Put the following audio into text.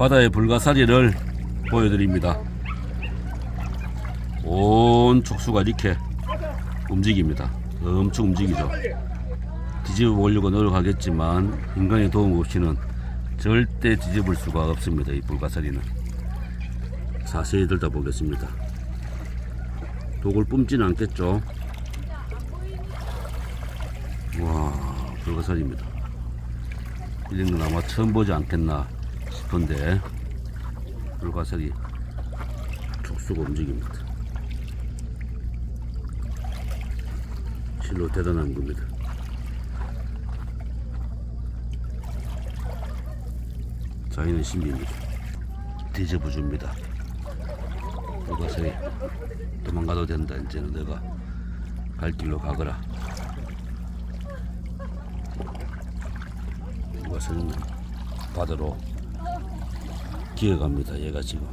바다의 불가사리를 보여드립니다. 온 촉수가 이렇게 움직입니다. 엄청 움직이죠. 뒤집어 보려고 노력하겠지만 인간의 도움 없이는 절대 뒤집을 수가 없습니다. 이 불가사리는 자세히 들다 보겠습니다. 독을 뿜지는 않겠죠. 와 불가사리입니다. 이런 건 아마 처음 보지 않겠나 싶은데 불가사리 촉수가 움직입니다. 실로 대단한 겁니다. 자기는 신비입니다. 뒤집어 줍니다. 불가사리 도망가도 된다. 이제는 내가 갈 길로 가거라. 불가사리는 바다로 기어갑니다. 얘가 지금.